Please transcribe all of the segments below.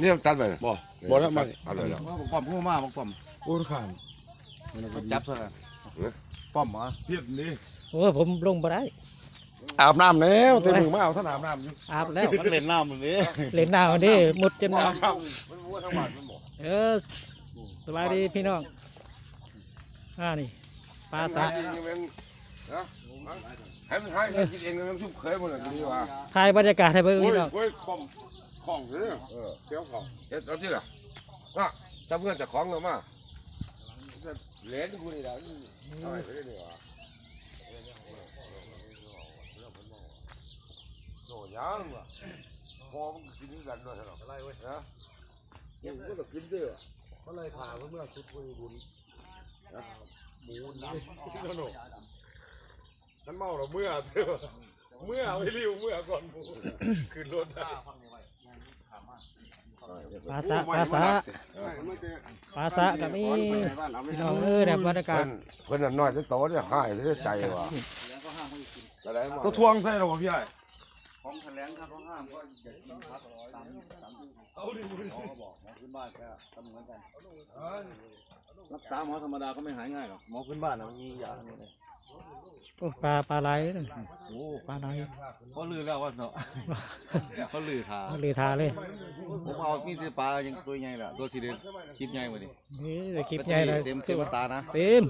นี่ตัดไปบ่บ่แล้วมาตัดเลยแล้วว่าบอกป้อมพูดมาบอกป้อมโอ้ข้ามมันจับซะป้อมเหรอเพียดนี่โอ้ยผมลงมาได้อาบน้ำแล้วเต็มมือมาเอาท่านอาบน้ำอยู่อาบแล้วมันเล่นน้ำมันนี่เล่นน้ำวันนี้มุดจนอาน้บน้มันมัวทั้งวันมันบอกำเออสบายดีพี่น้องอ่านี่ปลาสะจริงๆมันนะให้มันให้มันกินเองมันชุบเคยหมดเลยดีกว่าถ่ายบรรยากาศให้เบิ่งำโอ้ยพี่น้องโอ้ยป้อม ของเลยเออเดี๋ยวของเฮ็ดเอาที่ล่ะว่าจำเพื่อนจะของเรามาเหรียญกูนี่ล่ะเอาไปได้ดีกว่าโน่ยังว่ะพอมันกินกันด้วยเหรออะไรเว้ยนะยังก็ต้องกินด้วยก็เลยพาเมื่อสุดคุยบุญหมูน้ำโน่นนั่นเมาเหรอเมื่อเถอะเมื่อไม่ริ้วเมื่อก่อนกูขึ้นรถได้ ปลาสะปลาสะปลาสะกับนี่พี่น้องเออเนี่ยบรรยากาเพิ่ศนเพิ่นน่ะน้อยจะโตเนี่ยหายจะใจว่ะอะไรมาตัวทวงใส่หรอพี่ไอ้ของแถลงครับของห้ามก็อย่ากินครับตามตามที่ เขาบอกหมอพื้นบ้านก็ทำเหมือนกัน รักษาหมอธรรมดาก็ไม่หายง่ายหรอก หมอพื้นบ้านนะมันมียาเนี่ยโอ้ปลาปลาไหลนั่นโอ้ปลาไหลเขาลือแล้วว่าเนาะเขาลือทาเลยทาเลยผมเอามีดปลายังตัวใหญ่ละตัวสีเดนคลิปใหญ่กว่าดินี่เดี๋ยวคลิปใหญ่เลยเต็มเต็มตานะเต็ม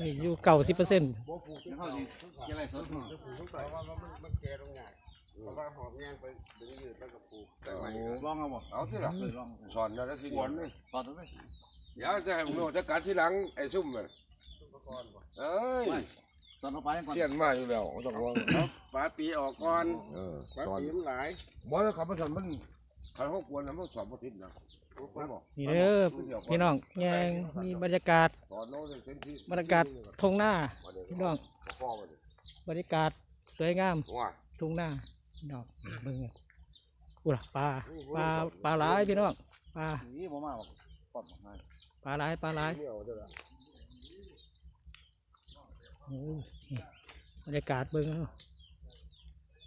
นี่อยู่เก่าสิบเปอร์เซ็นต์แล้วเขาสิเกี่ยวอะไรสดล องเอาบ่เอาที่ล่ะลองสอนแล้วสิวนนี่สอดดูไหมเดี๋ยวจะให้ผมรู้จะกัดที่หลังไอ้ซุ่มน่ะเอ้ยสอดเข้าไปก่อนเสียนมาอยู่แล้วบ่ต้องห่วงฝาปีออกก่อนเออฝาสอนปีมันหลายบ่แล้วเขาบ่สอนมันเขาเขากวนนะมันสอนบ่ติดนะผมบอกนี่เด้อพี่น้องแยงมีบรรยากาศสอนโน้ตเต็มที่บรรยากาศทงหน้าพี่น้องพ่อมาดิบรรยากาศสวยงามว่าทุ่งหน้า พี่น้องเบิ่งอะกูล่ะปลาปลาปลาหลายพี่น้องปลานี่บ่มาบ่ปอดมาปลาหลายปลาหลายไม่เอาเด้อโอ้ยนี่บรรยากาศเบิ่งเอา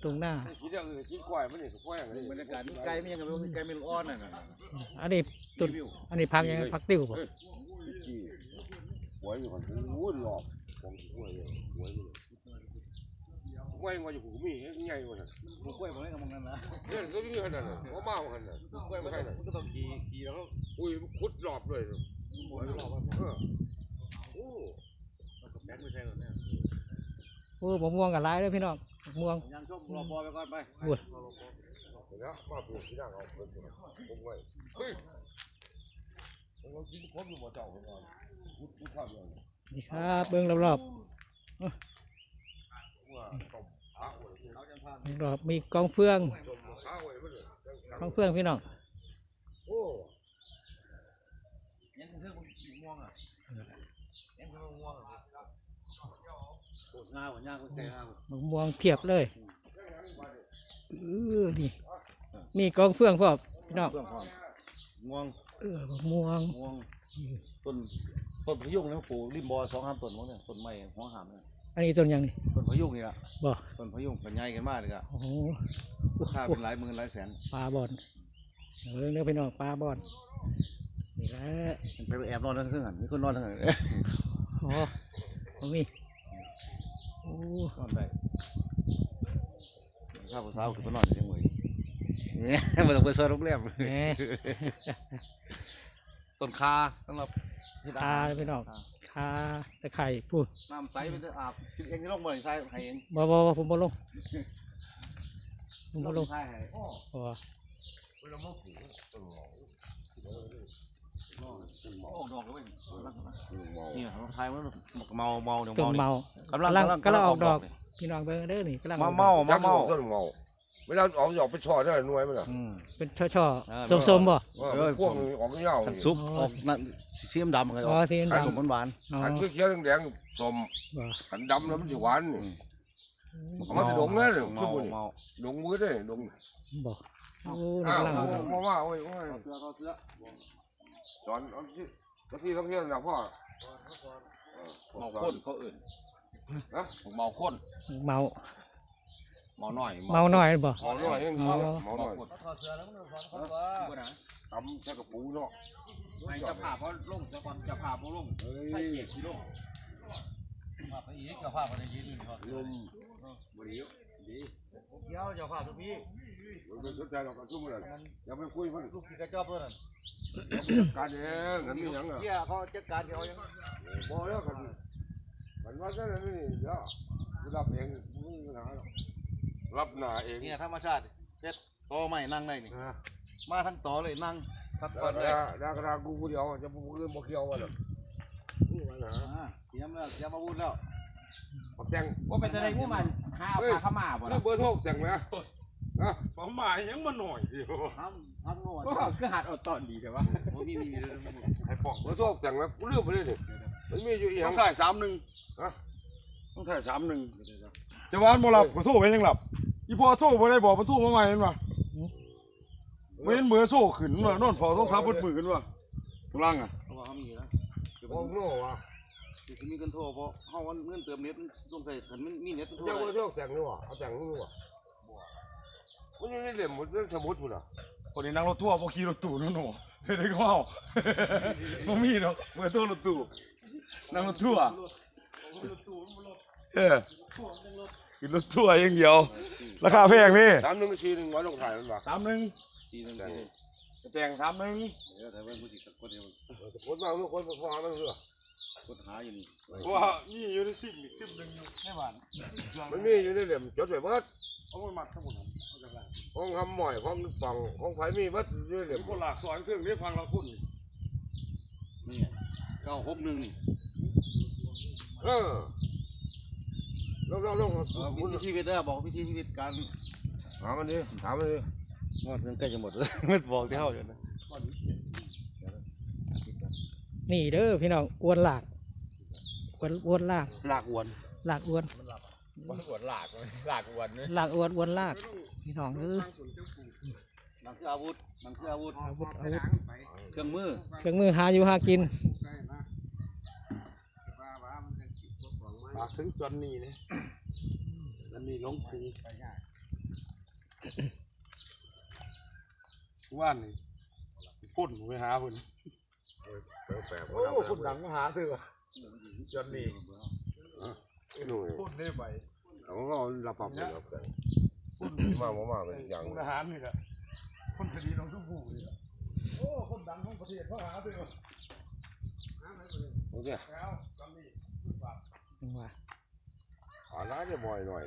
ทุ่งหน้าคิดอย่างอื่นคิดควายมันนี่ควายอย่างนี้บรรยากาศมีไก่มียังไงมีไก่มีลูกอ้อนน่ะอันนี้ตุนอันนี้พักยังพักติ้วบ่ที่หัวอยู่คนโอ้ยหลอกผมหัวอยู่หัวอยู่ หัวอยู่อยู่หูมีใหญ่กว่านั้นลูกกล้วยบ่ได้กับมึงนั่นนะเนี่ยก็มีขนาดนั้นว่าเมาขนาดนั้นกล้วยมันก็ต้องขี่ขี่แล้วอุ้ยคุดหลอบเลยหมุนรอบเออโอ้แบกไม่ใช่หรอกเนี่ยโอ้ผมม่วงกับหลายเลยพี่น้องม่วงยังชมรอปอไปก่อนไปเห็นแล้วมาเปลี่ยนที่นั่งเอาเป็นผมไว้เฮ้ยผมกินครบอยู่บ่เจ้าคนนั้นคุดคุดข้าวเลยนี่ครับเบิ่งรอบว่า ต้มข้าวไว้ๆรอบมีกองเฟืองต้มข้าวไว้บ่เลยกองเฟืองพี่น้องโอ้ยังคือมึงม่วงอะยังคือม่วงอะงาหัวงาคนแก่งามะม่วงเพียบเลยเออนี่มีกองเฟืองพร้อมพี่น้องเพื่อนความม่วงเออมะม่วงม่วงต้นต้นพยุงนี่ปลูกริมบ่อสองห้ามต้นมั้งเนี่ยต้นไม้หัวหามเนี่ย อันนี้ต้นหยังนี่ต้นพยุงนี่ละบ่ต้นพยุงเป็นใหญ่กันมากเลยอะโอ้โหค่าเป็นหลายหมื่นหลายแสนปลาบอนเออเนื้อพี่น้องปลาบอนนี่แหละไปแอบนอนทั้งคืนมีคนนอนทั้งคืนอ๋อตรงนี้โอ้นอนได้ข้าวผู้สาวคือไปนอนอยู่ยังไงเนี่ยมันต้องไปซอยโรงแรมแหมต้นคาสำหรับที่คาพี่น้อง คาตะไคร่พูดน้ำใสไปจะอาบสิเองที่ลงบ่อยใส่ให้เองบ่บ่บ่ผมบ่ลงผมบ่ลงใส่ให้อ๋อเวลามาปลูกต้นหอมออกดอกเลยเมาเนี่ยเราทายมันเมาเมาเดี๋ยวต้นเมาเมากำลังกำลังกำลังกำลังออกดอกเลยพี่น้องเบิ่งเด้อนี่กำลังอมาอกดอกเมาจัมากเมาต้นเมา เวลาออกออกไปช่อได้หน่วยมันอะอืม เป็นช่อเออๆส้มๆบ่เออ พวกออกเงาขันซุปออกนั่นสีดำๆเลยออ๋ออกสีขันดำสมหวานอ๋อขันเขียวแดงๆสมบ่ขันดำแล้วมันสิหวานนี่ๆมันจะดงเลยเมาคือบุญเมาดงมือได้ดงบ่โอ้อ้าวกำลังออกดอกมาว่าโอ้ยโอ้ยเสื้อเขาเสื้อสอนเอาที่ก็ที่ท่องเที่ยวนะพ่อเมาข้นเขาอื่นนะเมาข้นเมา หมอหน่อยเมาหน่อยบ่ หมอหน่อยเองอ๋อหมอหน่อยถอดเสื้อแล้วมันสอนเขาว่าตำใช้กระปูเนาะไม่จะผ่าเพราะลงจะก่อนจะผ่าเพราะลงเฮ้ใช่ยเกียรติลงภาพไปอีกกับภาพไปยืนถอดลมบริยดีเดี๋ยวจะภาพทุกพี่มันเป็นสนใจเรากันชุ่มเลยอย่าไปคุยมันลูกพี่กระจอบตัวนั้นการเองงั้นมีหยังอะเที่ยเขาจัดการเขายังบ่แล้วกันกันว่าจะนี่เดี๋ยวรับเองมึงหารั บหน้าเองเนี่ยธรรมชาติเจ็ดโตใหม่นั่งได้นี่นะมาทั้งต่อเลยนั่งทักดาก่อนเลยดากรากูเดียวจะบ่คืนบ่เกี่ยวว่าหรอกนี่มันหาอ่าเตรียมแล้วเตรียมอาวุธแล้วปักแต่งว่าเป็นอะไรงูมันห้าเอาผ่าเข้ามาบ่นี่ล่ะเบอร์โทรแต่งนะนะผมหมายยังมาหน่อยเดียวทำทำโน่นก็คือหัดอดตอนดีแต่ว่าโอ้มีมีมีไอ้ปองเบอร์โทรแต่งนะกูลืมไปเลยนี่มันมีอยู่อีหยัต้องงถ่ายสามหนึ่งฮะต้องถ่ายสามหนึ่งจะว่าบ่หลับขอโทษไปยังหลับ อีพอโทษบ่ได้บอกมันโทษมาใหม่เห็นป่ะไม่เห็นเบอร์โซ่ขึ้นว่ะนอนพอต้องทับเบิดมือกันว่ะตุลังอะเขาว่าเขามีแล้วบ่โน่ว่ะจะมีกันโทรเพราะเขาวันเงินเติมเน็ตต้องใส่ขันมันมีเน็ตโทรเจ้าเบอร์โทรแต่งนี่ว่ะเอาแต่งนี่ว่ะมันอยู่ในเหลี่ยมมันเป็นสมุดพุ่นน่ะคนนี้นั่งรถทั่วร์บ่ขี่รถตู้นั่นหนูเฮ็ดได้ก็เอาบ่มีดอกเบอร์โทรรถตู้นั่งรถทั่วร์เออ กินรถทั่วร์อย่างเดียว ราคาแพงนี่สามหนึ่งสี่หนึ่งร้อยลงถ่ายมันว่ะสามหนึ่งทีนึงแต่งแต่งสามหนึ่งเดี๋ยวแต่ว่าผู้สิคนเดียวคนมาคนฟังนั่นเรือคนหาอยู่นี่ว่ามีอยู่ในสิ่งนี่คลิปหนึ่งอยู่ในบ้านมันมีอยู่ในเหลี่ยมจดไว้เบิดเอาไปมัดทั้งหมดเอาจากไหนของคำหมอยของฟังของไผมีเบิดอยู่ในเหลี่ยมคนหลากสอนเครื่องนี้ฟังเราคุณนี่เก้าหกหนึ่งนี่เออ ลงลงลงวิถีชีวิตเด้อบอกวิถีชีวิตการถามมันดิถามมันดิงอดเงินใกล้จะหมดแล้วมันบอกที่เท่าอยู่นะนี่เด้อพี่น้องอ้วนหลากอ้วนอ้วนหลากหลากอวนหลากอ้วนมันปวดหลากเลยหลากอ้วนเลยหลากอ้วนอ้วนหลากพี่น้องเออมันคืออาวุธมันคืออาวุธอาวุธอาวุธเครื่องมือเครื่องมือหาอยู่หากิน ฝากถึงจอนนี่นี่จอนนี่หลงปูว่านนี่พ่นไปหาเพิ่นแปลกๆโอ้คนดังมาหาเถอะจอนนี่หนุ่ยพ่นได้ใบเขาก็รับปรับเลยครับแต่พ่นมาบ่มาเป็นอย่างทหารนี่แหละคนคดีน้องทุกผู้นี่แหละโอ้คนดังของประเทศเขาหาเถอะโอเคแล้วจอน นี่ว่าหาร้านจะบ่อยหน่อย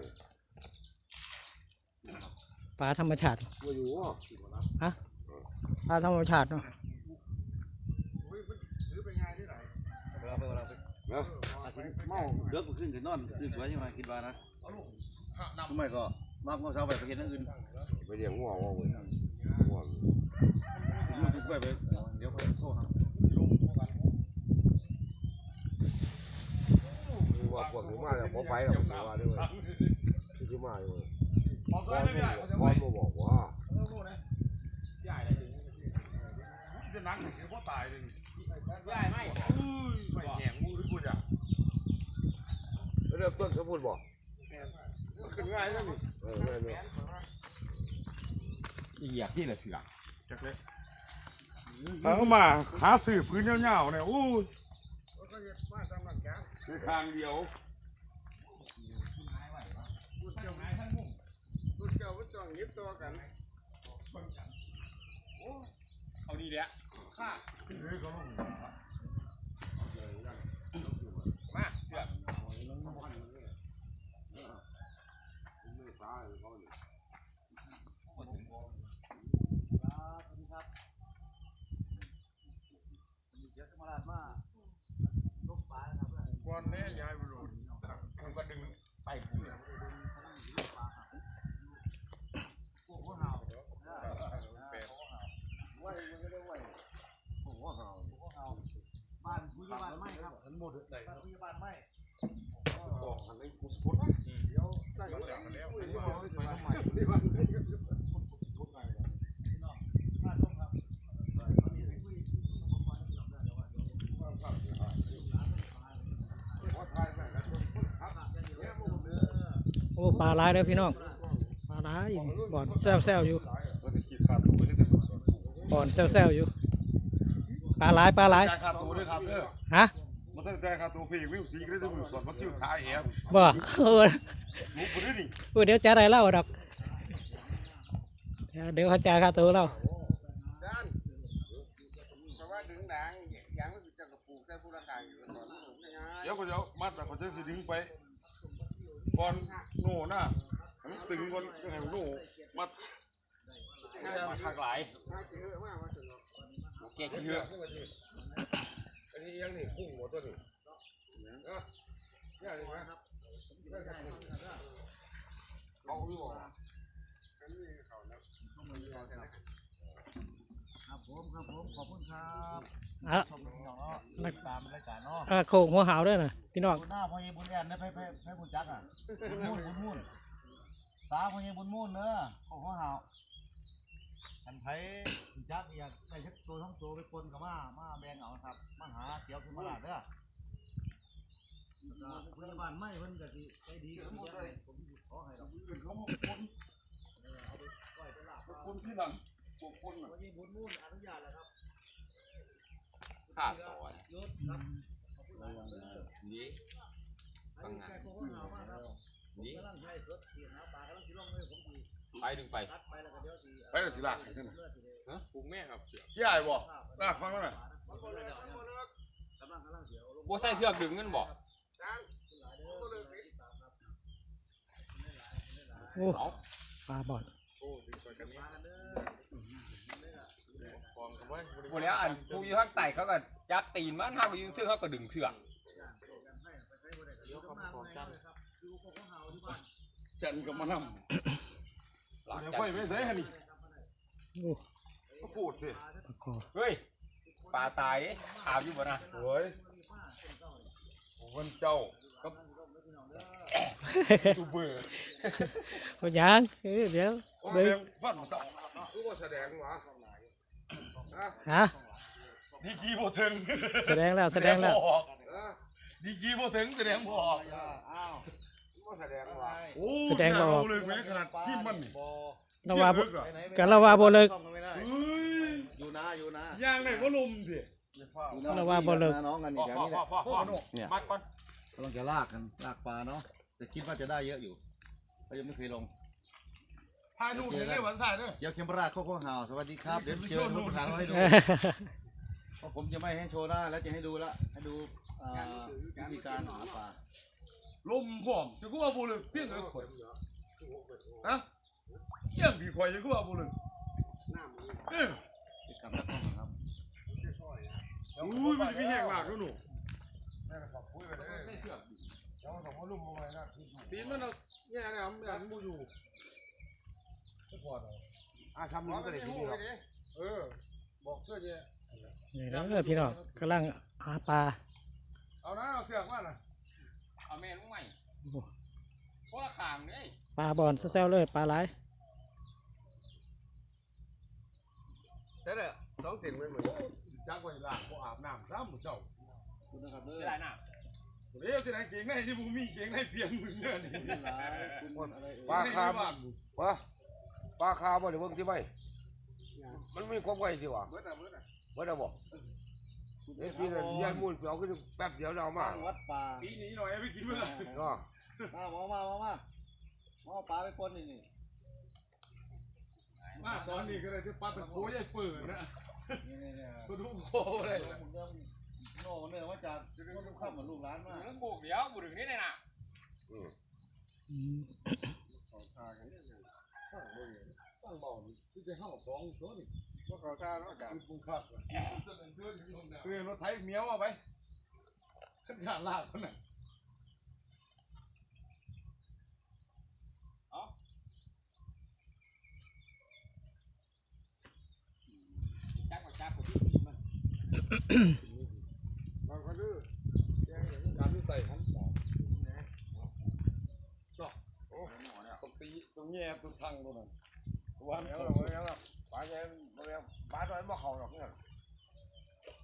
ปลาธรรมชาติมาอยู่อะปลาธรรมชาติเนาะเวลาไปเวลาไปนะอาสิเมาเดือกขึ้นขึ้นนอนขึ้นสวยใช่ไหมคิดว่านะทำไมก็มากเมื่อเช้าไปไปเห็นนั่งอื่นไปเลี้ยงงัวว่าเว้ยงัวมันขึ้นไปไปเดี๋ยวเขาโทรหา คือว่าพวกนี้มาแล้ว บ่ไปแล้วผมว่าด้วยที่จะมาอยู่ออกพ่ไม่ได้เขาจะพ่อมาบอกว่าเออโม่นะใหญ่เลยจะนั่งเดี๋ยวพ่อตายเลยใหญ่ไหมอุ้ยไม่แหงมือกูจ้ะเริ่มต้นสมพูดบอกมันขึ้นง่ายแล้วนี่เออแม่นเหยียบที่ละเสือจักเลยเอามาหาสื่อพื้นเงาๆเนี่ยอู้ยคือทางเดียว เอาดีแล้วมาเสือเดี๋ยวจะมาลาดมาลูกปลาครับก่อนแน่ยายไปโหลดมันก็ดึงไปกูเนี่ย ไหวมันก็ได้ไหวโอ้โหเห่าบ้านผู้ใหญ่บ้านไม่ครับ ทั้ง หมดไหนบ้านผู้ใหญ่บ้านไม่บอกอันนี้คุณพุทธเดี๋ยวได้แล้วแล้วแล้วอุ้ยนี่นี่ว่าว่าไปไปทำทำไมไมนี่ว่าบ้านต้องครับโอ้ปลาหลายเลยพี่น้องเายอยู่นี่บ่อนแซวๆอยู่ก็จะคิดขาดตัวไม่ได้แต่มันสดบ่อนแซวๆอยู่ปลาหลายปลาหลายจ่า ยขาดตัวด้วยครับเด้อฮะมันต้องจ่ายขาดตัวเพลงวิวซีก็ได้จะมือสดมาซิวท้ายแอบบ่เออรู้ปุ่นนี่โอ้ยเดี๋ยวจะได้เล่าดอก เดี๋ยวเดี๋ยวเขาจ่ายค่าตัวเราด้านเพราะว่าดึงดังยังไม่จะกระปูกได้ผู้ละกายอยู่ก่อนง่ายเดี๋ยวก็เดี๋ยวมัดแต่เขาจะสิดึงไปก่อนโน่น่ะให้มันตึงก่อนจะให้โน่มัดมาทักหลายๆมาเจอมามาถึงแกกินเยเยอะ อะอันนี้ยังนี่กุ้งหัวตัวนี้เออเนี่ยนี่ไหมเขาอยู่อะอันนี้เขานะครับผมครับผมขอบคุณครับอะชมน้องเนาะติดตามรายการเนาะอะโคงหัวหาวด้วยนะพี่น้องบุญหน้าพ่อเยบุญแอนนะไปไปไปบุญจักอะบุญมุ่นบุญมุ่นสาวพ่อเยบุญมุ่นเนอะโอ้โหหาว อันไทยบุญจักอยากได้ชักตัวท้องตัวไปปนกับมามาแบ่งเอาครับ มาหาเขียวขึ้นมาลาดเด้อแล้วก็พยาบาลไม่เพิ่นก็สิใจดีกับผมได้ผมขอให้ดอกเป็นเขามาคนคนที่หลังพวกคนน่ะพ่อเยบุญมุ่นอนุญาตแล้วครับขาดต่อยยศครับนี่ฟังงานโอ้โหหาวมากครับนี่กำลังให้สดสีหาปลา ไปดึงไปตัดไปแล้วก็เดี๋ยวสิไปแล้วสิลากให้ท่านน่ะฮะปรุงแม่ครับเสือกพี่ใหญ่บ่ลากฟังแล้วน่ะกำลังกำลังเดี๋ยวลงบ่ใส่เสือกดึงเงินบ่โอ้เอาปลาบ่อนบ่แล้วอันผู้อยู่ข้างใต้เขาก็จับตีนมันเฮาก็อยู่ซึ่งเขาก็ดึงเสือกจันก็มานำ หลังยังจากค่อยไปใส่หั่นนี่โอ้ก็พูดสิปลาคอเฮ้ยปลาตายเด้ขาวอยู่บ่นะโอ้ยวันเจ้ากับตูเบอร์โอ้ยังเอ้ยเดี๋ยวโอ้เบิ่เลี้ยงงฟันเจ้ารู้ว่าแสดงวะฮะดีกีบ่ถึงแสดงแล้วแสดงแล้วบ่ออกเออดีกีบ่ถึงแสดงบ่ออก อ้าวรู้ว่าแสดงวะโอ้แสดงบ่ออก เลยแม้ขนาดที่มันนี่บ่เราว่าบ่เลิกอะไปไหนกันเราว่าบ่เลิก ซ่อมไม่ได้เฮ้ยอยู่นาอยู่นาย่างไหนก็ลมสิ อยู่เราว่าบ่เลิกนาน้องกันพ่อีอกแบบพ่อนี้แหพ่อละพ่อพ่อมัดก่อนกำลังจะลากกันลากปลาเนาะแต่คิดว่าจะได้เยอะอยู่ก็ยังไม่เคยลง พาดูเห็นได้วันถ่ายเด้อ เดี๋ยวเคมราชโคโค่ห่าวสวัสดีครับเดี๋ยวเจอรูปประธานมาให้ดูเพราะผมจะไม่ให้โชว์หน้าแล้วจะให้ดูละให้ดูอ่าวิธีการหาปลา ลมพร้อมจะกูว่าบ่เลิกเพียงเอ้ยข่อยฮะเยี่ยมพี่ข่อยจะกูว่าบ่เลิกเอ้ยติดกับนักท่องครับอุ้ยมันมีแห้งมากแล้วหนูปีนมันเอาเนี่ยนะมันอันมูอยู่อะทำมันก็ได้ทีเดียวเออบอกเพื่อนเนี่ยนี่เด้อพี่น้องกำลังหาปลาเอานะเอาเสือกมาน่ะ เอาแม่ลงใหม่โอ้โคละขางเลยปลาบ่อนแซวๆเลยปลาหลายใช่เลยสองเส้นไม่เหมือนกันจักไว้ล่างบ่อาบน้ำซ้ำมื้อเช้าคุณนะครับเด้เสีอยดายน่ะเดี๋ยวสิได้เก่งในที่บ่มีเก่งในเพียงมึงเด้อนี่คุณหลายคุณอะไรเอ่ยปลาคาบวะปลาคาบ่ได้เบิ่งที่ไหมมันมีความไวสิวะเมื่อแต่เมื่อแต่เมื่อแต่บอก เอ้ยพี่เนี่ยยันมูลเปียวก็แป๊บเดียวเราเอามาตั้งวัดป่าปีนี้หน่อยเอาไปกินมื้อก็มาหมอมามามามาเอาปลาไปปนนี่นี่มาตอนนี้ก็ได้ที่ปัดตะโกยายเปิดนะนี่นี่นี่ก็ดูโคเลยเรื่องเรื่องโน่เนื่องมาจากคนทุกข้ามเหมือนลูกหลานมามึงบุกเดี๋ยวบุกถึงนี่เลยน่ะอืมอืมตั้งบ่อที่จะเข้าสองตัวนี่ พวกเขาท่าเนาะอาจารย์ปุ้งครับเออรถไถเมียวเอาไปขึ้นขาลากมันน่ะจักก็จักคนที่สีมันบางคนดื้อการที่ใส่ของปอกจอกโอ้ตรงตีตรงแง่ตรงทางตรงนั้นวันเดี๋ยวเขาเราเดี๋ยวเรา ปลาใหญ่ปลาใหญ่ปลาตัวนี้บ่เข้าหรอกเนี่ย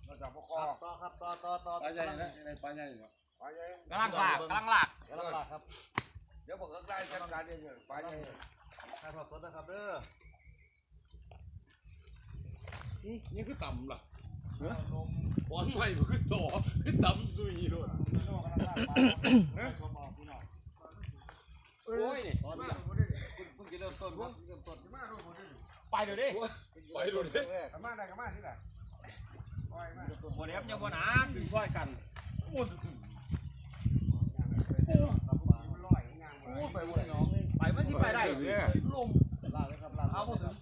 เราจับพวกคอครับต่อครับต่อต่อต่อปลาใหญ่นะในปลาใหญ่เนาะปลาใหญ่กำลังหลากกำลังหลากกำลังลากครับ เดี๋ยวบอกได้จัดการเองปลาใหญ่ถ่ายทอดสดนะครับเด้อนี่คือต่ำล่ะบอลใหม่มันคือต่อคือต่ำดุยเลยโอ้ยนี่ตอนนี้เพิ่งจะเริ่มต้นครับเริ่มต้น ไปเดี๋ยวดิไปดูดิแรกมาได้ก็มาที่ไหนบ่เลี้ยมยังบ่หนาดึงซอยกันไปหมดน้องไปมันสิไปได้เนี่ยลมลากเลยครับลากเอาหมดถึง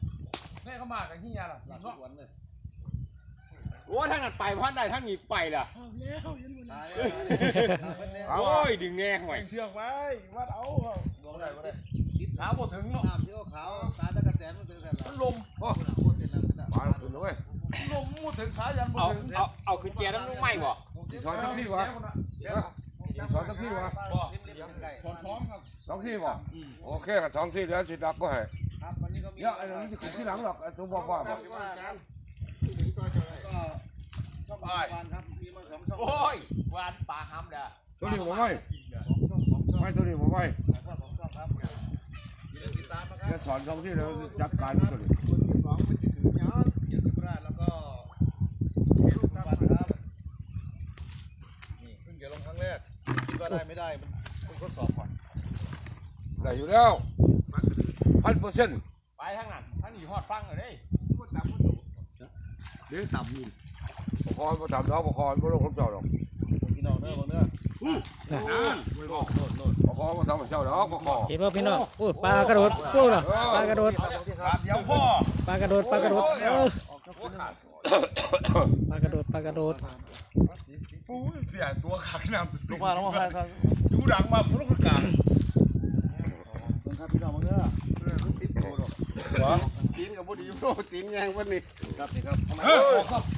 แม่เขามากันที่ยาล่ะลากเนาะทุกวันเลยโอ้ทางนั้นไปพันใดทางนี้ไปล่ะตายแล้วโอ้ยดึงแน่ห่วยเชือกไว้วัดเอาบอกได้บอกได้ หาหมดถึงเนาะน้ำที่ขาวตาตะกะแตนมันถึงแสนมันลมมาขึ้นเลย ลมหมดถึงขายันหมเอาดถึงเอาเอาขึ้นเจียน้ำลูกไม้บ่สอนสักที่วะ สอนสักที่วะสอนช้อมครับสองที่วะโอเคกับสองที่เดี๋ยวสิดักก็ให้ครับวันนี้ก็มีเดี๋ยวไอ้นี่จะขึ้นที่หลังหรอกไอ้ตัวบอกว่าบอกก็ช่องวันครับมีมาสองช่องโอ้ยหวานปลาห้ำเด้อตัวนี้ผมไม่สองช่องสองช่องไม่ตัวนี้ผมไม่ สอง จะบสอนสองที่แล้วจัดการตัวนี้คนที่สองมันจะถือย้อนเกียรติราชแล้วก็ลูกตาบันครับนี่เพิ่งจะลงครั้งแรกคิดว่าได้ไม่ได้มันต้องทดสอบก่อนได้อยู่แล้วพันเปอร์เซ็นต์ไปทางนั้นทางนี้ฮอดฟังเลยเด้เดี๋ยวต่ำนี่พอมาทำแล้วพอไม่ลงคำเจ้าหรอกพี่น้องเด้อบอกเด้อ ไม่บอมาทำเจ้าหรอกพอเห็นว่าพี่น้องโอ้ปลากระโดดโอ้ยปลากระโดดเดียวพ่อปลากระโดดปลากระโดดเออปลากระโดดปลากระโดดปุ้ยเสียตัวขักน้ำลงมาลงมาครับดูดังมาพุ่งกลาครับพี่น้องบอกเด้อมันติดโดดตีนกับบุดีโรตีนแยงวันนี้ครับนี่ครับเ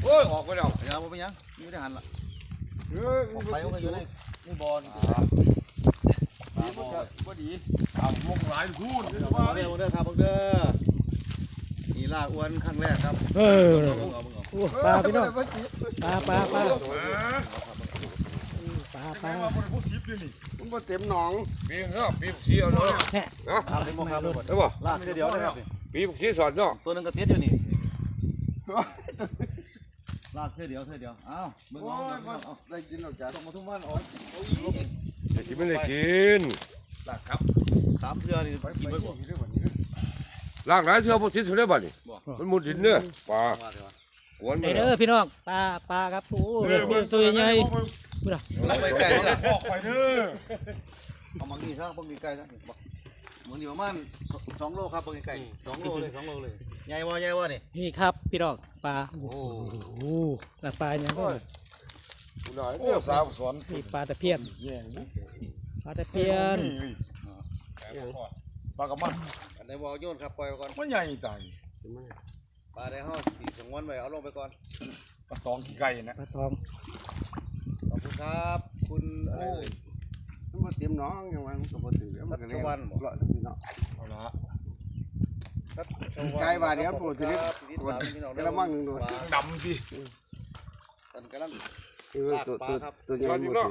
ฮ้ยออกไปแล้วยาวไปยังนี่ไม่ได้หันละออกไปมันก็อยู่ใน นี่บอลปลาบอลพอดีเอามงหลายพูดมาเด้อเด้อครับเด้อนี่ลากอ้วนครั้งแรกครับเออเอาเอาเอาโอ้ปลาพี่น้องปลาปลาปลาปลาปลาผู้สิบเลยนี่มันบ่เต็มหนองปีนเนาะปีนสีเอาเนาะครับเต็มบ่ครับได้ป่ะลากเดียวนะครับปีนสีสอนเนาะตัวนึงก็ติดอยู่นี่ากเท่เดียวเท่เดียวอ้าวมึงเอาเอาได้กินแล้วจ้ะต้องมาทุ่มวันออกแต่ที่ไม่ได้กินหลักครับสามเทื่อนี่กินไปหมดล่างหลายเชือกพวกสีสุดได้ป่ะนี่มันมุดดินเนื้อปลาว่าเดี๋ยวหวนเด้อพี่น้องปลาปลาครับโอ้ยตัวใหญ่ลากไปไกลนี่แหละออกไปเด้อเอามังนี่ซะมังนี่ไกลซะ มังนี่ประมาณสองโลครับมังนี่ไกลสองโลเลยสองโลเลยใหญ่บ่ใหญ่บ่นี่นี่ครับพี่น้องปลาโอ้โอ้ปลาปลาเนี่ยก็หน่อยโอ้เนี่ยสาวสอนนี่ปลาตะเพียนแย่งปลาตะเพียนปลากระมันอันไหนบ่โยนครับปล่อยไว้ก่อนมันใหญ่ตายปลาได้เฮาสีสงวนไว้เอาลงไปก่อนปลาตองกี่ไก่นะปลาทองขอบคุณครับ คุณอะไรเอ่ย มันบ่เต็มหน้องยังว่ามันก็บ่ถือแล้วมันก็เลยทัศวรรณบ่เลาะพี่น้องเอาละครับชวไกลบาทเดียวพูดถึงครับพี่น้องพี่น้องกระมังหนึ่งโดดปลาดำสิตอนกำลังเออตัวตัวตัวใหญ่สอนจริงบ่เนาะ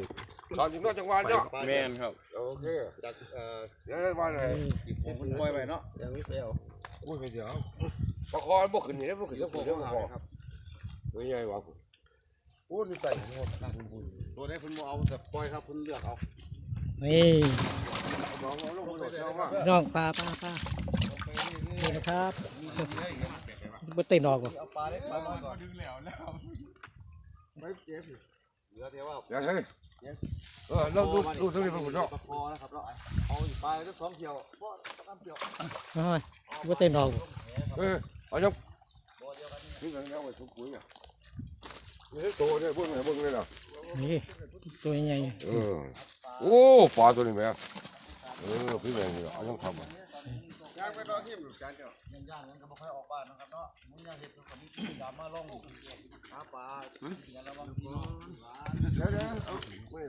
ถือสอนจริงเนาะจังหวะเนาะปลาแม่นครับ โอเคจากเอ่อเดี๋ยวได้มาเลยที่ผมคุณปล่อยไว้เนาะยังไม่ไปเอาโอ้ยเดี๋ยวปลาคอนบ่ขึ้นนี่ได้บ่ขึ้นจะผขึ้มนจะก็บ่หาพอเลยครับตัวใหญ่กว่าผมโอ้ยนี่ใส่หมดนะคุณบุญตัวนี้คุณบ่เอาแต่ปล่อยครับคุณเลือกเอา นี่น้องเอาลงมาเจ้ามาพี่น้องปลาปลาปลานี่นะครับบ่เต้นออกบ่เอาปลาเล็กปลาน้อยก่อนดึงแล้วแล้วไปเจ็บเหลือแต่ว่าเดี๋ยวเฮ้ยเออเราดูดูตรงนี้เพิ่นเนาะปลาคอนะครับเราเอาอีกปลาสักสองเที่ยวบ่ประกันเที่ยวน้อยบ่เต้นออกเออเอาจังบ่เดียวกันนี่นี่กันแล้วไว้ทุกคุยอะนี่โตเนี่ยเบิ่งให้เบิ่งเลยน่ะนี่ตัวใหญ่เออ โอ้ปลาตัวนี้แม่เออพี่แม่นี่เอาจังทำอะยางไปรอหิมลูกจานเจ้าย่างๆนั้นก็บ่ค่อยออกบ้านนะครับเนาะมึงอยากเห็นก็มีกิจกรรมมาลงหาปลาอย่าระวังกินเดี๋ยวเดี๋ยวเอาไม่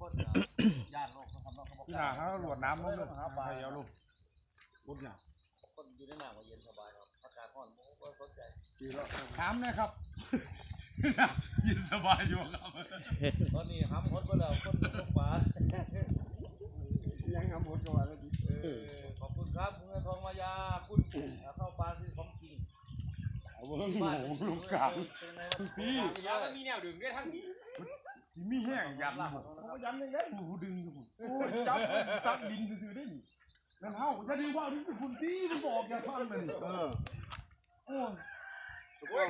คนย่านโลกนะครับเนาะเขาบอกพี่นาเขาหลวดน้ำลงเลยหาปลาเอาลูกพุดเนี่ยคนอยู่ในหนาวเย็นสบายครับอากาศร้อนบ่สนใจถามนะครับ ยินสบายอยู่ครับตอนนี้ห้ำคนไปแล้วคนลงปลายังทำหมดก่อนแล้วดิขอบคุณครับคุณทองมายาคุณเข้าปลาที่ของจริงเอาเบิ่งหมูลูกกลางพี่แล้วมันมีแนวดึงด้วยทั้งนี้สิมีแห้งยันบ่ยันยังไงหูดึงอยู่พุ่นโอ้ยจับซักดินซื่อได้นี่นั่นเฮาจะดีว่านี่คุณพี่มันบอกอย่าทำมันเออโอ้ย